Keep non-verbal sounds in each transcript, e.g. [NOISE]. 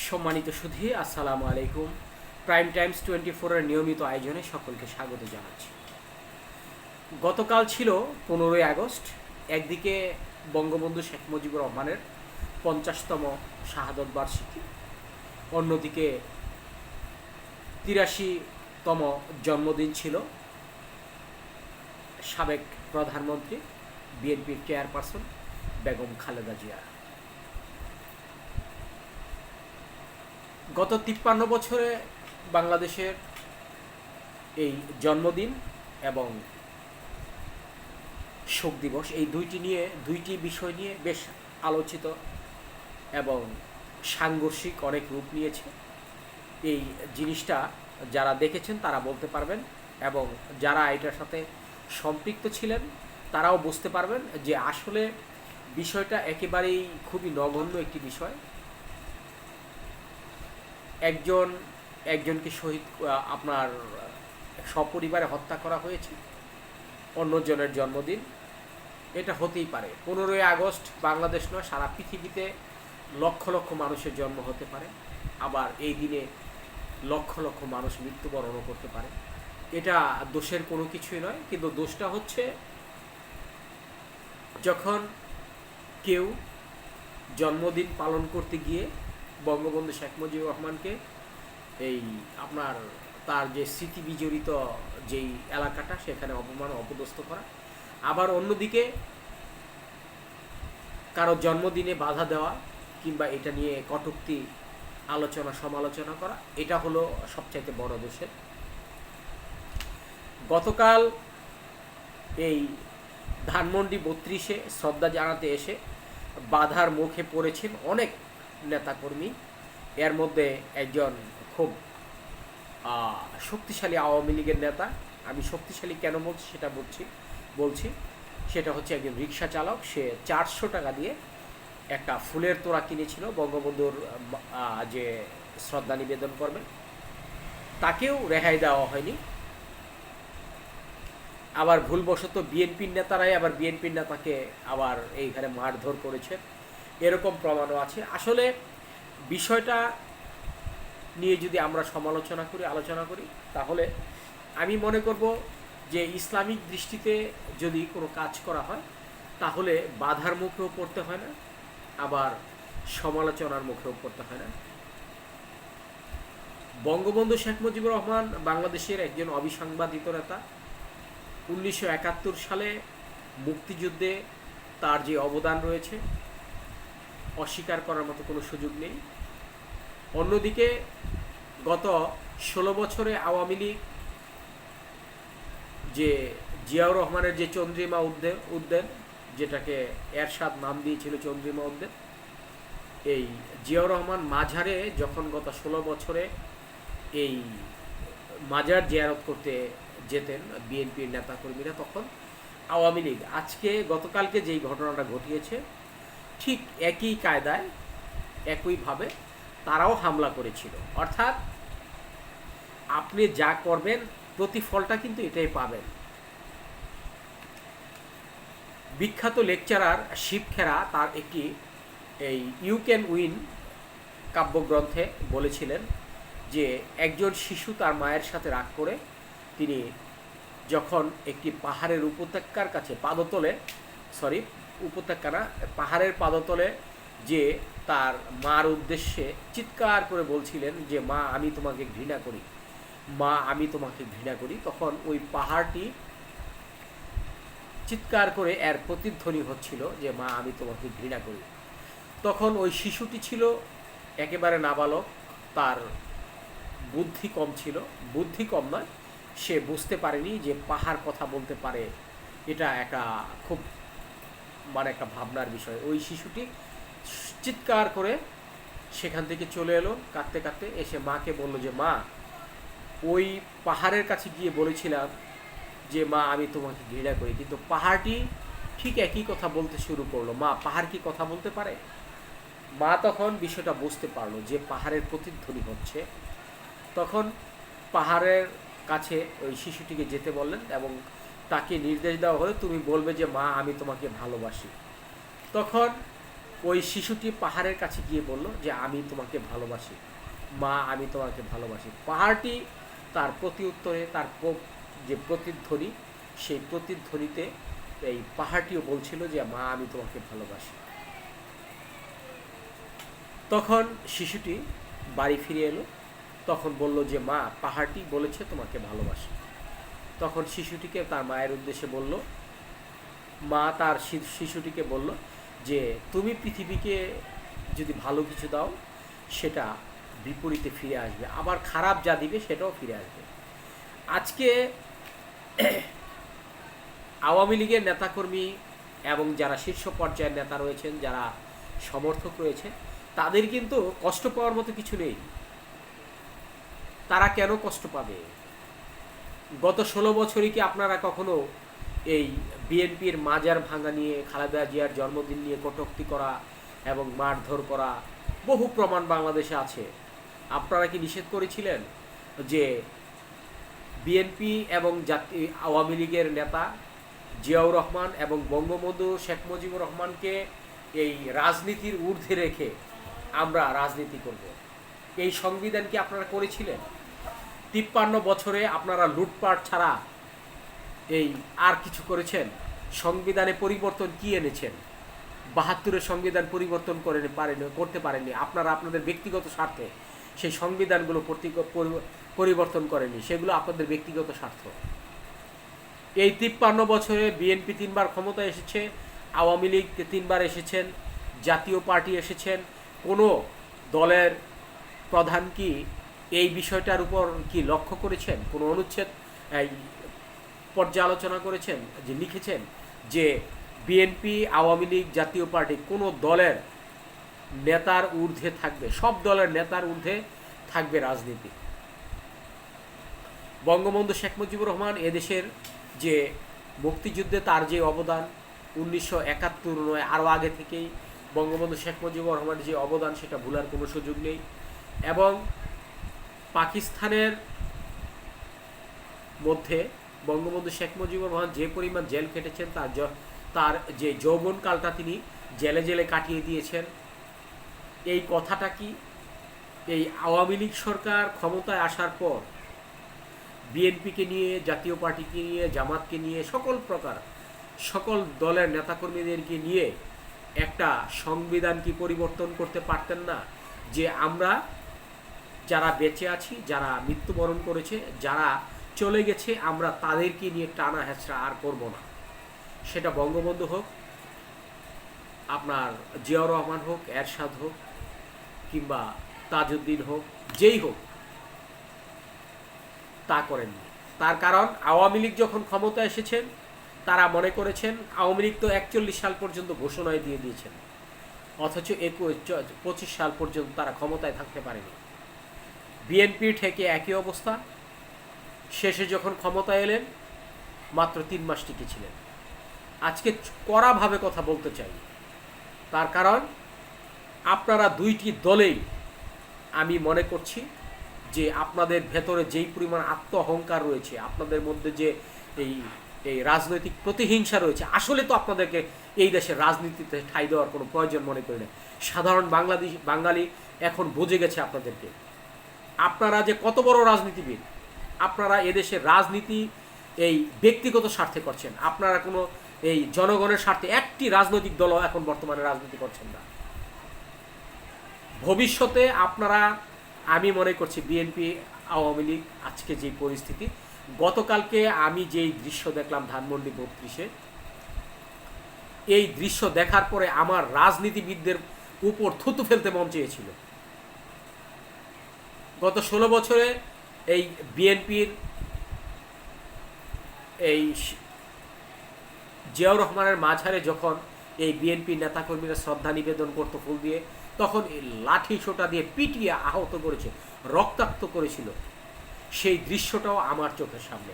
সম্মানিত সুধী, আসসালামু আলাইকুম। প্রাইম টাইমস টোয়েন্টি ফোরের নিয়মিত আয়োজনে সকলকে স্বাগত জানাচ্ছি। গতকাল ছিল পনেরোই আগস্ট, একদিকে বঙ্গবন্ধু শেখ মুজিবুর রহমানের পঞ্চাশতম শাহাদত বার্ষিকী, অন্যদিকে তিরাশিতম জন্মদিন ছিল। সাবেক প্রধানমন্ত্রী, বিএনপির চেয়ারপারসন বেগম খালেদা জিয়ার গত তিপ্পান্ন বছরে বাংলাদেশের এই জন্মদিন এবং শোক দিবস, এই দুইটি নিয়ে, দুইটি বিষয় নিয়ে বেশ আলোচিত এবং সাংঘর্ষিক অনেক রূপ নিয়েছে। এই জিনিসটা যারা দেখেছেন তারা বলতে পারবেন এবং যারা এটার সাথে সম্পৃক্ত ছিলেন তারাও বুঝতে পারবেন যে আসলে বিষয়টা একেবারেই খুবই নগণ্য একটি বিষয়। একজন, একজনকে শহীদ আপনার সপরিবারে হত্যা করা হয়েছে। অন্যজনের জন্মদিন। এটা হতেই পারে। পনেরোই আগস্ট বাংলাদেশ নয়, সারা পৃথিবীতে লক্ষ লক্ষ মানুষের জন্ম হতে পারে। আবার এই দিনে লক্ষ লক্ষ মানুষ মৃত্যুবরণও করতে পারে। এটা দোষের কোনো কিছুই নয়, কিন্তু দোষটা হচ্ছে যখন কেউ জন্মদিন পালন করতে গিয়ে বঙ্গবন্ধু শেখ মুজিবুর রহমানকে এই আপনার তার যে স্মৃতি বিজড়িত যেই এলাকাটা, সেখানে অপমান অপদস্থ করা। আবার অন্যদিকে কারও জন্মদিনে বাধা দেওয়া কিংবা এটা নিয়ে কটূক্তি, আলোচনা, সমালোচনা করা, এটা হলো সবচাইতে বড় দোষের। গতকাল এই ধানমন্ডি বত্রিশে শ্রদ্ধা জানাতে এসে বাধার মুখে পড়েছেন অনেক নেতাকর্মী। এর মধ্যে একজন খুব শক্তিশালী আওয়ামী লীগের নেতা। আমি শক্তিশালী কেন বলছি সেটা বলছি বলছি, সেটা হচ্ছে একজন রিক্সা চালক। সে চারশো টাকা দিয়ে একটা ফুলের তোড়া কিনেছিল, বঙ্গবন্ধুর যে শ্রদ্ধা নিবেদন করবেন। তাকেও রেহাই দেওয়া হয়নি। আবার ভুলবশত বিএনপির নেতারাই আবার বিএনপির নেতাকে আবার এইখানে মারধর করেছে। এরকম প্রমাণও আছে। আসলে বিষয়টা নিয়ে যদি আমরা সমালোচনা করি, আলোচনা করি, তাহলে আমি মনে করব যে ইসলামিক দৃষ্টিতে যদি কোনো কাজ করা হয়, তাহলে বাধার মুখেও পড়তে হয় না, আবার সমালোচনার মুখেও পড়তে হয় না। বঙ্গবন্ধু শেখ মুজিবুর রহমান বাংলাদেশের একজন অবিসংবাদিত নেতা। উনিশশো একাত্তর সালে মুক্তিযুদ্ধে তার যে অবদান রয়েছে অস্বীকার করার মতো কোনো সুযোগ নেই। অন্যদিকে গত ষোলো বছরে আওয়ামী লীগ যে জিয়াউর রহমানের যে চন্দ্রিমা উদ্যান উদ্যান যেটাকে এরশাদ নাম দিয়েছিল চন্দ্রিমা উদ্যান এই জিয়াউর রহমান মাঝারে যখন গত ষোলো বছরে এই মাজার জিয়ারত করতে যেতেন বিএনপির নেতাকর্মীরা, তখন আওয়ামী লীগ। আজকে গতকালকে যেই ঘটনাটা ঘটিয়েছে ঠিক একই কায়দায় একইভাবে তারাও হামলা করেছিল। অর্থাৎ আপনি যা করবেন, প্রতিফলটা কিন্তু এটাই পাবেন। বিখ্যাত লেকচারার শিবখেরা তার একটি এই ইউ ক্যান উইন কাব্যগ্রন্থে বলেছিলেন যে, একজন শিশু তার মায়ের সাথে রাগ করে তিনি যখন একটি পাহাড়ের উপত্যকার কাছে পাদতলে সরি উপত্যকা না পাহাড়ের পাদতলে যে তার মার উদ্দেশ্যে চিৎকার করে বলছিলেন যে, মা, আমি তোমাকে ঘৃণা করি। মা, আমি তোমাকে ঘৃণা করি। তখন ওই পাহাড়টি চিৎকার করে এর প্রতিধ্বনি হচ্ছিল যে, মা, আমি তোমাকে ঘৃণা করি। তখন ওই শিশুটি ছিল একেবারে নাবালক, তার বুদ্ধি কম ছিল। বুদ্ধি কম নয়, সে বুঝতে পারেনি যে পাহাড় কথা বলতে পারে। এটা একটা খুব মানে একটা ভাবনার বিষয়। ওই শিশুটি চিৎকার করে সেখান থেকে চলে এলো, কাঁদতে কাঁদতে এসে মাকে বলল যে, মা, ওই পাহাড়ের কাছে গিয়ে বলেছিলাম যে, মা, আমি তোমাকে ঘৃণা করি। কিন্তু পাহাড়টি ঠিক একই কথা বলতে শুরু করল। মা, পাহাড় কি কথা বলতে পারে? মা তখন বিষয়টা বুঝতে পারল যে, পাহাড়ের প্রতিধ্বনি হচ্ছে। তখন পাহাড়ের কাছে ওই শিশুটিকে যেতে বললেন এবং তাকে নির্দেশ দেওয়া হলে তুমি বলবে যে, মা, আমি তোমাকে ভালোবাসি। তখন ওই শিশুটি পাহাড়ের কাছে গিয়ে বলল যে, আমি তোমাকে ভালোবাসি। মা, আমি তোমাকে ভালোবাসি। পাহাড়টি তার প্রতি উত্তরে তার যে প্রতিধ্বনি, সেই প্রতিধ্বনিতে এই পাহাড়টিও বলছিল যে, মা, আমি তোমাকে ভালোবাসি। তখন শিশুটি বাড়ি ফিরে এলো। তখন বলল যে, মা, পাহাড়টি বলেছে তোমাকে ভালোবাসি। তখন শিশুটিকে তার মায়ের উদ্দেশ্যে বলল, মা তার শিশুটিকে বলল যে, তুমি পৃথিবীকে যদি ভালো কিছু দাও, সেটা বিপরীতে ফিরে আসবে। আবার খারাপ যা দিবে, সেটাও ফিরে আসবে। আজকে [CLEARS THROAT] আওয়ামী লীগের নেতাকর্মী এবং যারা শীর্ষ পর্যায়ের নেতা রয়েছেন, যারা সমর্থক রয়েছে তাদের কিন্তু কষ্ট পাওয়ার মতো কিছু নেই। তারা কেন কষ্ট পাবে? গত ষোলো বছরই কি আপনারা কখনো এই বিএনপির মাজার ভাঙা নিয়ে, খালেদা জিয়ার জন্মদিন নিয়ে কটূক্তি করা এবং মারধর করা বহু প্রমাণ বাংলাদেশে আছে? আপনারা কি নিষেধ করেছিলেন যে বিএনপি এবং জাতি, আওয়ামী লীগের নেতা জিয়াউর রহমান এবং বঙ্গবন্ধু শেখ মুজিবুর রহমানকে এই রাজনীতির ঊর্ধ্বে রেখে আমরা রাজনীতি করব? এই সংবিধান কি আপনারা করেছিলেন? তিপ্পান্ন বছরে আপনারা লুটপাট ছাড়া এই আর কিছু করেছেন? সংবিধানে পরিবর্তন কি এনেছেন? বাহাত্তরের সংবিধান পরিবর্তন করে পারেনি করতে পারেননি। আপনারা আপনাদের ব্যক্তিগত স্বার্থে সেই সংবিধানগুলো পরিবর্তন করেনি সেগুলো আপনাদের ব্যক্তিগত স্বার্থ। এই তিপ্পান্ন বছরে বিএনপি তিনবার ক্ষমতায় এসেছে, আওয়ামী লীগ তিনবার এসেছেন, জাতীয় পার্টি এসেছেন। কোনো দলের প্রধান কি এই বিষয়টার উপর কি লক্ষ্য করেছেন? কোনো অনুচ্ছেদ? পর্যালোচনা করেছেন? যে লিখেছেন যে বিএনপি, আওয়ামী লীগ, জাতীয় পার্টি কোনো দলের নেতার ঊর্ধ্বে থাকবে, সব দলের নেতার ঊর্ধ্বে থাকবে রাজনীতি। বঙ্গবন্ধু শেখ মুজিবুর রহমান এদেশের যে মুক্তিযুদ্ধে তার যে অবদান, উনিশশো একাত্তর নয়, আরও আগে থেকেই বঙ্গবন্ধু শেখ মুজিবুর রহমানের যে অবদান, সেটা ভুলার কোনো সুযোগ নেই। এবং পাকিস্তানের মধ্যে বঙ্গবন্ধু শেখ মুজিবুর রহমান যে পরিমাণ জেল কেটেছেন তার তার যে যৌবনকালটা তিনি জেলে জেলে কাটিয়ে দিয়েছেন। এই কথাটা কি এই আওয়ামী লীগ সরকার ক্ষমতায় আসার পর বিএনপিকে নিয়ে, জাতীয় পার্টিকে নিয়ে, জামাতকে নিয়ে, সকল প্রকার সকল দলের নেতাকর্মীদেরকে নিয়ে একটা সংবিধান কি পরিবর্তন করতে পারতেন না? যে আমরা যারা বেঁচে আছি, যারা মৃত্যুবরণ করেছে, যারা চলে গেছে, আমরা তাদেরকে নিয়ে টানা হেঁচড়া আর করব না। সেটা বঙ্গবন্ধু হোক, আপনার জিয়াউর রহমান হোক, এরশাদ হোক, কিংবা তাজউদ্দিন হোক, যেই হোক, তা করেননি। তার কারণ, আওয়ামী লীগ যখন ক্ষমতা এসেছেন, তারা মনে করেছেন, আওয়ামী লীগ তো একচল্লিশ সাল পর্যন্ত ঘোষণায় দিয়ে দিয়েছেন। অথচ একুশ পঁচিশ সাল পর্যন্ত তারা ক্ষমতায় থাকতে পারেনি। বিএনপি থেকে একই অবস্থা। শেষে যখন ক্ষমতা এলেন, মাত্র তিন মাস টিকে ছিলেন। আজকে কড়াভাবে কথা বলতে চাই। তার কারণ, আপনারা দুইটি দলেই আমি মনে করছি যে আপনাদের ভেতরে যেই পরিমাণ আত্ম অহংকার রয়েছে, আপনাদের মধ্যে যে এই এই রাজনৈতিক প্রতিহিংসা রয়েছে, আসলে তো আপনাদেরকে এই দেশের রাজনীতিতে ঠাঁই দেওয়ার কোনো প্রয়োজন মনে করি না। সাধারণ বাংলাদেশ, বাঙালি এখন বুঝে গেছে আপনাদেরকে। আপনারা যে কত বড় রাজনীতিবিদ, আপনারা এদেশের রাজনীতি এই ব্যক্তিগত স্বার্থে করছেন। আপনারা কোনো এই জনগণের স্বার্থে একটি রাজনৈতিক দলও এখন বর্তমানে রাজনীতি করছেন না। ভবিষ্যতে আপনারা, আমি মনে করছি বিএনপি আওয়ামী লীগ, আজকে যে পরিস্থিতি, গতকালকে আমি যেই দৃশ্য দেখলাম ধানমন্ডি বত্রিশে, এই দৃশ্য দেখার পরে আমার রাজনীতিবিদদের উপর থুতু ফেলতে মন চেয়েছিল। গত ষোলো বছরে এই বিএনপির এই জিয়াউর রহমানের মাঝারে যখন এই বিএনপি নেতাকর্মীরা শ্রদ্ধা নিবেদন করতো ফুল দিয়ে, তখন লাঠি সোটা দিয়ে পিটিয়ে আহত করেছে, রক্তাক্ত করেছিল। সেই দৃশ্যটাও আমার চোখের সামনে।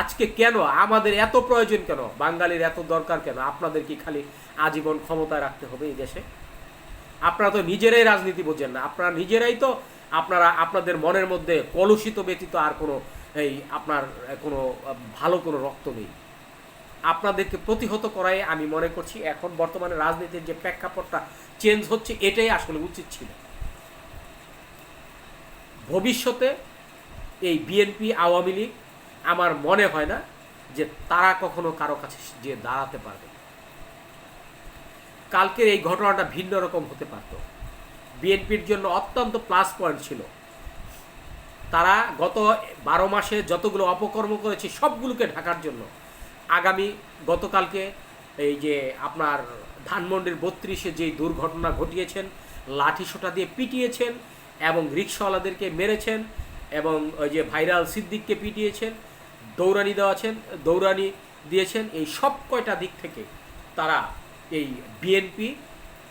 আজকে কেন? আমাদের এত প্রয়োজন কেন? বাঙালির এত দরকার কেন? আপনাদের কি খালি আজীবন ক্ষমতায় রাখতে হবে এই দেশে? আপনারা তো নিজেরাই রাজনীতি বোঝেন না। আপনারা নিজেরাই তো আপনারা আপনাদের মনের মধ্যে কলুষিত ব্যতীত আর কোনো, এই আপনার কোনো ভালো কোনো রক্ত নেই। আপনাদেরকে প্রতিহত করাই আমি মনে করছি। এখন বর্তমানে রাজনীতির যে প্রেক্ষাপটটা চেঞ্জ হচ্ছে, এটাই আসলে উচিত ছিল। ভবিষ্যতে এই বিএনপি আওয়ামী লীগ, আমার মনে হয় না যে তারা কখনো কারও কাছে যে দাঁড়াতে পারবে। কালকের এই ঘটনাটা ভিন্ন রকম হতে পারত। বিএনপির জন্য অত্যন্ত প্লাস পয়েন্ট ছিল। তারা গত বারো মাসে যতগুলো অপকর্ম করেছে, সবগুলোকে ঢাকার জন্য। আগামী গতকালকে এই যে আপনার ধানমন্ডির বত্রিশে যেই দুর্ঘটনা ঘটিয়েছেন, লাঠি সোটা দিয়ে পিটিয়েছেন এবং রিক্সাওয়ালাদেরকে মেরেছেন এবং ওই যে ভাইরাল সিদ্দিককে পিটিয়েছেন দৌড়ানি দেওয়াছেন দৌড়ানি দিয়েছেন, এই সব কয়টা দিক থেকে তারা এই বিএনপি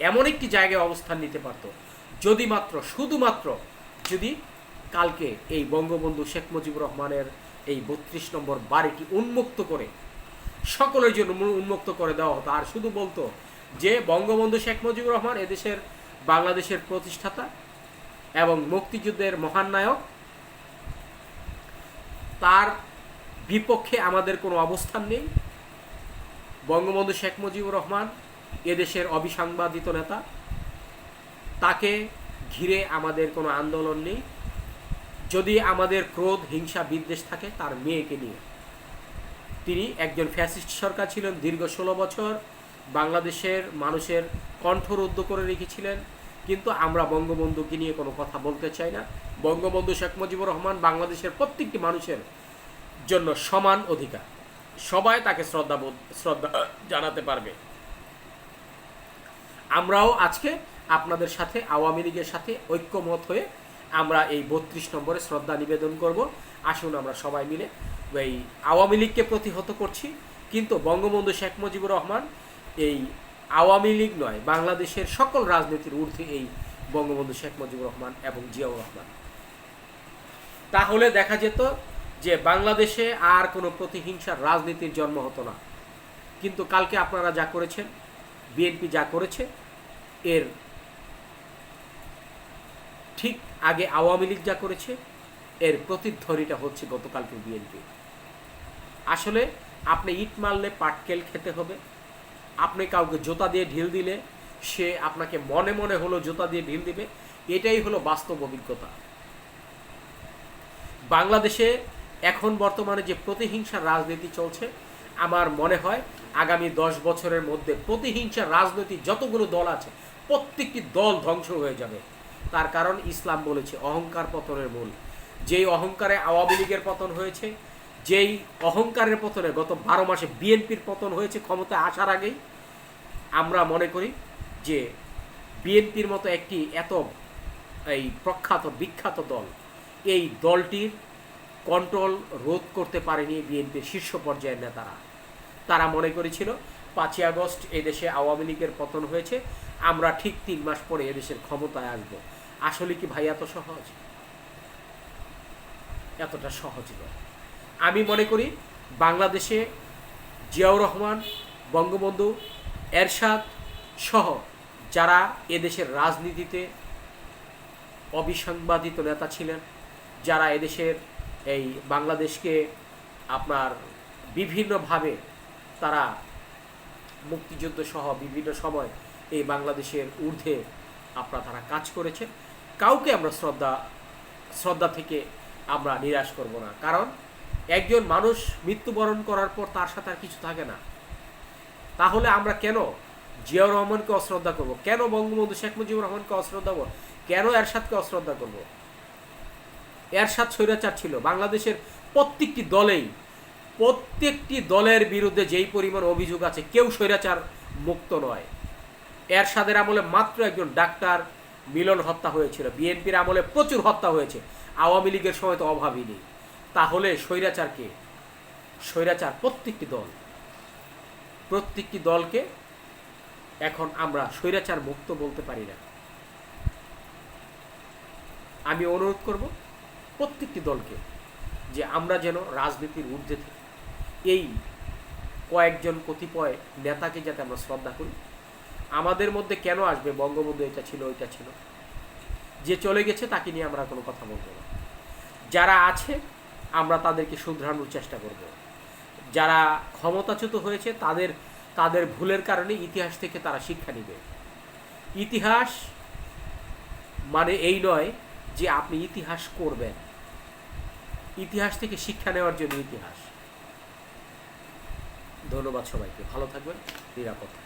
এমন একটি জায়গায় অবস্থান নিতে পারত। যদি মাত্র শুধুমাত্র যদি কালকে এই বঙ্গবন্ধু শেখ মুজিবুর রহমানের এই বত্রিশ নম্বর বাড়িটি উন্মুক্ত করে, সকলের জন্য উন্মুক্ত করে দেওয়া হতো। আর শুধু বলতো যে, বঙ্গবন্ধু শেখ মুজিবুর রহমান এদেশের বাংলাদেশের প্রতিষ্ঠাতা এবং মুক্তিযুদ্ধের মহান নায়ক, তার বিপক্ষে আমাদের কোনো অবস্থান নেই। বঙ্গবন্ধু শেখ মুজিবুর রহমান এদেশের অবিসাংবাদিত নেতা তাকে ঘিরে আমাদের কোনো আন্দোলন নেই। যদি আমাদের ক্রোধ, হিংসা, বিদ্বেষ থাকে, তার মেয়েকে নিয়ে। তিনি একজন ফ্যাসিস্ট সরকার ছিলেন দীর্ঘ ষোলো বছর, বাংলাদেশের মানুষের কণ্ঠরুদ্ধ করে রেখেছিলেন। কিন্তু আমরা বঙ্গবন্ধুকে নিয়ে কোনো কথা বলতে চাই না। বঙ্গবন্ধু শেখ মুজিবুর রহমান বাংলাদেশের প্রত্যেকটি মানুষের জন্য সমান অধিকার। সবাই তাকে শ্রদ্ধা শ্রদ্ধা জানাতে পারবে। আমরাও আজকে আপনাদের সাথে, আওয়ামী লীগের সাথে ঐক্যমত হয়ে আমরা এই বত্রিশ নম্বরে শ্রদ্ধা নিবেদন করব। আসুন আমরা সবাই মিলে এই আওয়ামী লীগকে প্রতিহত করছি। কিন্তু বঙ্গবন্ধু শেখ মুজিবুর রহমান এই আওয়ামী লীগ নয়, বাংলাদেশের সকল রাজনীতির ঊর্ধ্বে এই বঙ্গবন্ধু শেখ মুজিবুর রহমান এবং জিয়াউর রহমান। তাহলে দেখা যেত যে বাংলাদেশে আর কোনো প্রতিহিংসার রাজনীতির জন্ম হতো না। কিন্তু কালকে আপনারা যা করেছেন, বিএনপি যা করেছে, এর ঠিক আগে আওয়ামী লীগ যা করেছে, এর প্রতিধ্বনিটা হচ্ছে গতকালকে বিএনপি। আসলে আপনি ইট মারলে পাটকেল খেতে হবে, আপনি কাউকে জোতা দিয়ে ঢিল দিলে সে আপনাকে মনে মনে হলো জোতা দিয়ে ঢিল দিবে, এটাই হলো বাস্তব অভিজ্ঞতা। বাংলাদেশে এখন বর্তমানে যে প্রতিহিংসার রাজনীতি চলছে, আমার মনে হয় আগামী দশ বছরের মধ্যে প্রতিহিংসার রাজনৈতিক যতগুলো দল আছে, প্রত্যেকটি দল ধ্বংস হয়ে যাবে। তার কারণ ইসলাম বলেছে, অহংকার পতনের মূল। যেই অহংকারে আওয়ামী লীগের পতন হয়েছে, যেই অহংকারের পতনে গত বারো মাসে বিএনপির পতন হয়েছে ক্ষমতায় আসার আগেই, আমরা মনে করি যে বিএনপির মতো একটি এত এই প্রখ্যাত, বিখ্যাত দল, এই দলটির কন্ট্রোল রোধ করতে পারেনি বিএনপির শীর্ষ পর্যায়ের নেতারা। তারা মনে করেছিল, পাঁচই আগস্ট এদেশে আওয়ামী লীগের পতন হয়েছে, আমরা ঠিক তিন মাস পরে এদেশের ক্ষমতায় আসব। আসলে কি ভাই এত সহজ? এতটা সহজ নয়। আমি মনে করি বাংলাদেশে জিয়াউর রহমান, বঙ্গবন্ধু, এরশাদ সহ যারা এদেশের রাজনীতিতে অবিসংবাদিত নেতা ছিলেন, যারা এদেশের এই বাংলাদেশকে আপনার বিভিন্নভাবে তারা মুক্তিযুদ্ধ সহ বিভিন্ন সময় এই বাংলাদেশের ঊর্ধ্বে আপনার তারা কাজ করেছে কাউকে আমরা শ্রদ্ধা শ্রদ্ধা থেকে আমরা নিরাশ করব না। কারণ একজন মানুষ মৃত্যুবরণ করার পর তার সাথে আর কিছু থাকে না। তাহলে আমরা কেন জিয়াউর রহমানকে অশ্রদ্ধা করব? কেন বঙ্গবন্ধু শেখ মুজিবুর রহমানকে অশ্রদ্ধা করব? কেন এরশাদকে অশ্রদ্ধা করব? এরশাদ স্বৈরাচার ছিল। বাংলাদেশের প্রত্যেকটি দলেই, প্রত্যেকটি দলের বিরুদ্ধে যেই পরিমাণ অভিযোগ আছে, কেউ স্বৈরাচার মুক্ত নয়। এরশাদের আমলে মাত্র একজন ডাক্তার মিলন হত্যা হয়েছিল। বিএনপির আমলে প্রচুর হত্যা হয়েছে। আওয়ামী লীগের সময় তো অভাবই নেই। তাহলে স্বৈরাচারকে স্বৈরাচার প্রত্যেকটি দল। প্রত্যেকটি দলকে এখন আমরা স্বৈরাচার মুক্ত বলতে পারি না। আমি অনুরোধ করব প্রত্যেকটি দলকে যে আমরা যেন রাজনীতির ঊর্ধ্বে এই কয়েকজন কতিপয় নেতাকে যাতে আমরা শ্রদ্ধা করি আমাদের মধ্যে কেন আসবে? বঙ্গবন্ধু এটা ছিল, ওইটা ছিল। যে চলে গেছে, তাকে নিয়ে আমরা কোনো কথা বলব না। যারা আছে, আমরা তাদেরকে শুধরানোর চেষ্টা করব। যারা ক্ষমতাচ্যুত হয়েছে, তাদের তাদের ভুলের কারণে ইতিহাস থেকে তারা শিক্ষা নেবে। ইতিহাস মানে এই নয় যে আপনি ইতিহাস করবেন। ইতিহাস থেকে শিক্ষা নেওয়ার জন্য ইতিহাস। ধন্যবাদ সবাইকে। ভালো থাকবেন, নিরাপদ।